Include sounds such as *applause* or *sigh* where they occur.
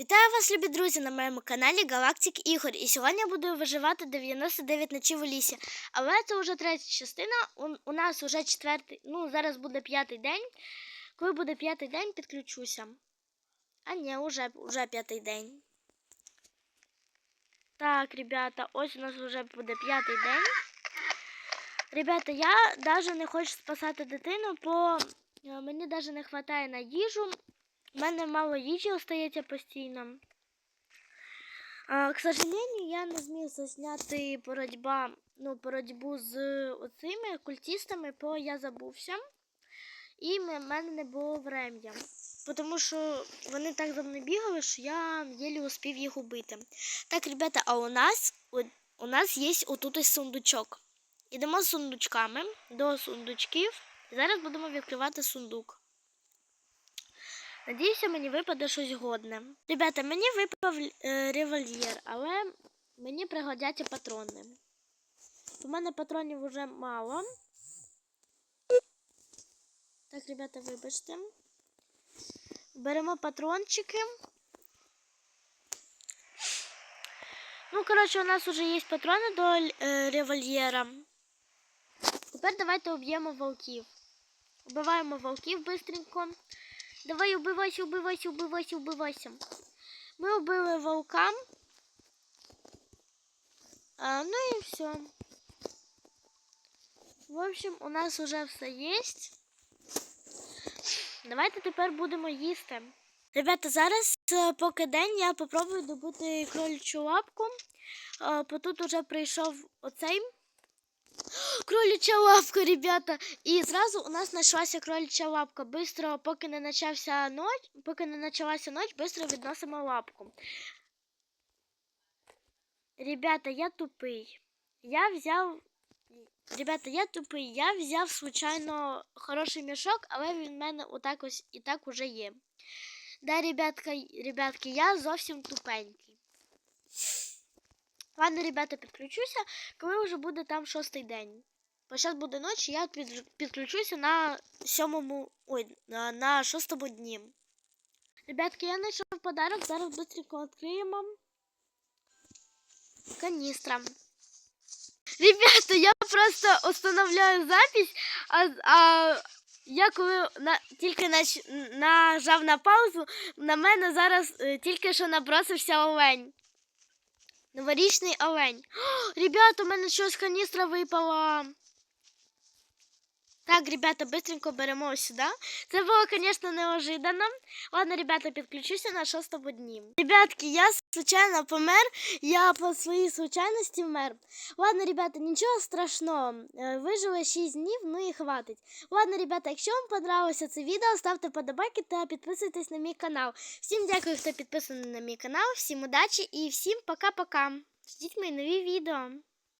Вітаю вас, любі друзі, на моєму каналі Галактик Ігор. І сьогодні я буду виживати 99 ночів у лісі. Але це вже третя частина. У, нас вже четвертий, ну зараз буде п'ятий день. Коли буде п'ятий день, підключуся. А ні, уже, уже п'ятий день. Так, ребята, ось у нас вже буде п'ятий день. Ребята, я навіть не хочу спасати дитину, бо е, мені навіть не вистачає на їжу. У мене мало їжі остається постійно. А, к сожалению, я не зміг засняти боротьба, ну, боротьбу з оцими культистами, бо я забувся. І в мене не було врем'я. Тому що вони так за мною бігали, що я єлі успів їх убити. Так, ребята, а у нас у, нас є отут сундучок. Ідемо з сундучками до сундучків. Зараз будемо відкривати сундук. Надіюся, мені випаде щось годне. Ребята, мені випав е, револьвер, але мені пригодяться патрони. У мене патронів вже мало. Так, ребята, вибачте. Беремо патрончики. Ну, коротше, у нас вже є патрони до е, револьвера. Тепер давайте уб'ємо волків. Убиваємо волків быстренько. Давай убивайся, убивайся, убивайся, убивайся. Ми убили волка. А, ну і все. В общем, у нас уже все є. Давайте тепер будемо їсти. Ребята, зараз, е, поки день, я попробую добути кролячу лапку. Бо тут уже прийшов оцей кроляча лапка, ребята. І зразу у нас знайшлася кроляча лапка. Бистро, поки не почався ноч, поки не почалася ноч, бистро відносимо лапку. Ребята, я тупий. Я взяв. Ребята, я тупий. Я взяв случайно хороший мішок, але він в мене отак ось і так уже є. Да, ребятка, ребятки, я зовсім тупенький. Ладно, ребята, підключуся, коли вже буде там шостий день. Бо зараз буде ніч, я підключуся на сьомому. Ой, на, на шостому дні. Ребятки, я знайшов подарок, зараз швидко відкриємо. Каністра. Ребята, я просто остановляю запись, а, а я коли на, тільки нач, нажав на паузу, на мене зараз е, тільки що набросився олень. Новорічний олень. О, *gasps* ребята, у мене щось каністра випала. Так, ребята, быстренько беремо сюди. Це було, звісно, неожиданно. Ладно, ребята, підключуся на шостому дні. Ребятки, я случайно помер, я по своїй случайності вмер. Ладно, ребята, нічого страшного. Вижили 6 днів, ну і хватить. Ладно, ребята, якщо вам понравилося це відео, ставте подобайки та підписуйтесь на мій канал. Всім дякую, хто підписаний на мій канал, всім удачі і всім пока-пока. Ждіть мої нові відео.